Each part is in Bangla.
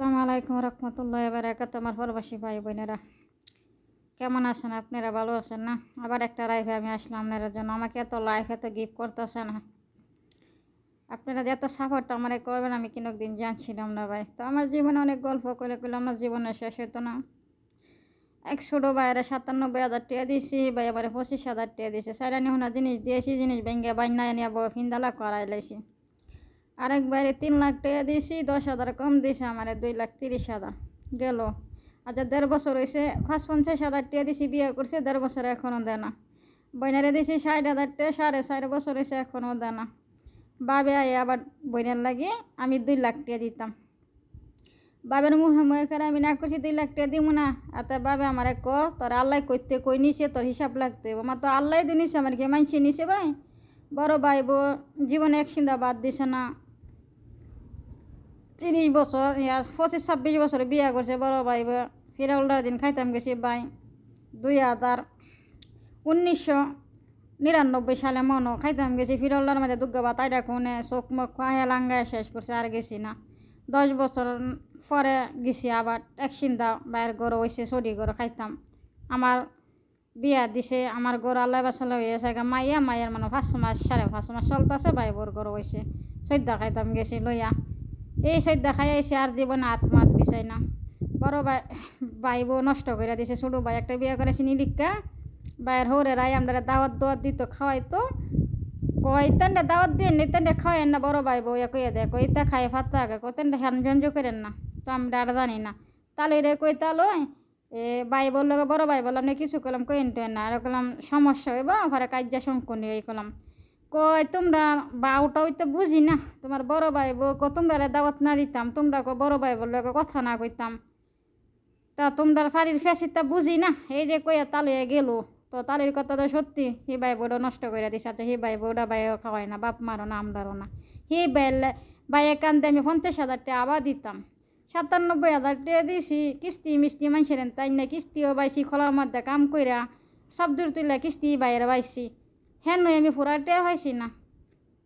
আসসালামু আলাইকুম রহমতুল্লাহ বারাকাত আমার প্রবাসী ভাই বোনেরা। কেমন আছেন আপনারা? ভালো আছেন না? আবার একটা লাইফে আমি আসলাম আপনার জন্য। আমাকে এত লাইফ এত গিফট করতেছে না। আপনারা এত সাপোর্ট আমার করবেন, আমি কিনো দিন জানছিলাম না ভাই। তো আমার জীবনে অনেক গল্প করে করলে আমার জীবনে শেষ হতো না। এক ছোটো বাইরে সাতান্নব্বই হাজার টাকা দিয়েছি, ভাই আমার পঁচিশ হাজার টাকা দিয়েছে। সাইরানি হোনা জিনিস দিয়েছি, জিনিস ভেঙে বাইনায় নিয়ে ফিন্দালা করাই লাইছি। আরেক বাইরে তিন লাখ টাকা দিয়েছি, দশ হাজার কম দিয়েছে আমার, দুই লাখ তিরিশ হাজার গেল। আচ্ছা দেড় বছর হয়েছে পাঁচ পঞ্চাশ হাজার টাকা দিয়েছি, বিয়ে করছে, দেড় বছর এখনও দেয় না। বইনারে দিয়েছি ষাট হাজার টাকা, সাড়ে চার বছর হয়েছে, এখনও দেয় না। বাবে আয় আবার বইনার লাগিয়ে আমি দুই লাখ টাকা দিতাম। বাবের মুখে মুখে করে আমি না করছি, দুই লাখ টাকা দিব না। এত বাবে আমার ক, তোর আল্লাহ করতে কই নিছে, তোর হিসাব লাগতে আমার তো আল্লাহ দিয়ে নিছে, আমার কি মানছি নিছে ভাই? বড় ভাই বো জীবনে এক সিন্দা বাদ দিছে না। তিরিশ বছর, ইয়া পঁচিশ, ছাব্বিশ বছরে বিয়া করছে বড় ভাই ফিরে উল্টার দিন খাইতাম গেছি ভাই। দুই হাজার উনিশশো নিরানব্বই সালে মনো খাইতাম গেছি। ফিরে উল্টার মাঝে দুর্গা বা তাইটা কোনে চোখ মুখ খাইয়া লাঙ্গায় শেষ করছে, আর গেছি না। দশ বছর পরে গেছি আবার। এক চিন্তা বাইরের গরু হয়েছে সরি গরু খাইতাম। আমার বিয়া দিছে, আমার গরু আল্লাহ বাসাল্লাহ হয়ে গেছে মাইয়া, মাইয়ার মানে পাঁচ মাস, সাড়ে পাঁচ মাস চলতেছে ভাই বোর গরু হয়েছে সৈদ্যা খাইতাম গেছি লইয়া। এই সৈদ্যা খাই আইসি আর দিব না, আত্মাত বিচাই না। বড় ভাই ভাই বউ নষ্ট করে দিছে, ছোটো ভাই একটা বিয়ে করেছি নিলিকা। ভাইয়ের হরে রাই আমরা দাওয়াত দাওয়াত দিত, খাওয়াইতো। কই তেনটা দাওয়াত দিয়ে নি তেনটা খাওয়াই না, বড় ভাই বউ কইয়া দেয়, কই তা খাই ফাত্তা আগে কই তেনটা হ্যান ব্যঞ্জ করেন না, তো আমরা আর জানি না। তাহলে রে কই তাহলে এ, ভাই বলল, বড় ভাই বললাম না, কিছু করলাম কই এনটেন না। আর করলাম সমস্যা হইব ঘরে কাজ্যা শঙ্কনি এই করলাম কই তোমরা বাউটা হইতে বুঝি না। তোমার বড় ভাই ক তোমরা দাওয়াত না দিতাম। তোমরা কো, বড় ভাই বলল কথা না কইতাম। তা তোমরা ফাড়ির ফেসিটা বুঝি না। এই যে কইয়া তালুয়া গেলো। তো তালির কথা তো সত্যি, হি ভাই বউটা নষ্ট করে দিছে। আচ্ছা হি ভাই বউটা ভাইও খাওয়াই না, বাপ মারো না, আমরারও না। হি ভাই ভাইয়ে কান্দে আমি পঞ্চাশ হাজার টাকা আবার দিতাম। সাতানব্বই হাজার টাকা দিছি, কিস্তি মিস্তি মানুষের তাই না? কিস্তিও বাইছি খোলার মধ্যে কাম কইরা সব দূর তুইলা কিস্তি বাইরে বাইছি হ্যাঁ নই আমি পুরা টাকা পাইছি না।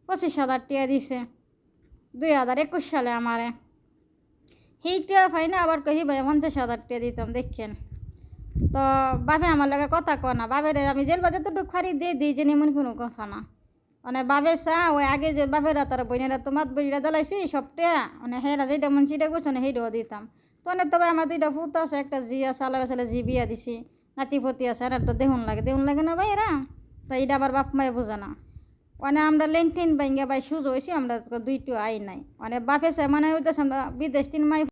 পঁচিশ হাজার টাকা দিছে। দুই হাজার একুশ সালে আমারে। সেইটা পাই না, আবার কহি ভাই, পঞ্চাশ হাজার টিয়া দিতাম দেখছেন তো বাপে আমার লগে কথা কয় না। বাপের আমি জেল বাজে তো খারি দিয়ে দিই যে এমন কোনো কথা না। মানে বাবে চা, ওই আগে যে বাপেরা, তারা বইনেরা তো মাত বইরা জ্বালাইছি সবটা মানে হেরা যেটা মন সেটা করছে না সেইটাও দিতাম। তো অনেক তবে আমার দুইটা ফুত আছে, একটা জি আছে, আলাদা সালে জি বিয়া দিছি। নাতি ফতি আছে, আর তো দেহুন লাগে। দেহুন লাগে না ভাই এরা তো এটা আবার বাপ মায়ে বোঝে না। মানে আমরা লেনটেন বাইঙ্গা বাই সুযোগ হয়েছি আমরা দুইটো আই নাই। মানে বাপে সে মানে হইতেছে আমরা বিদেশ তিন মাই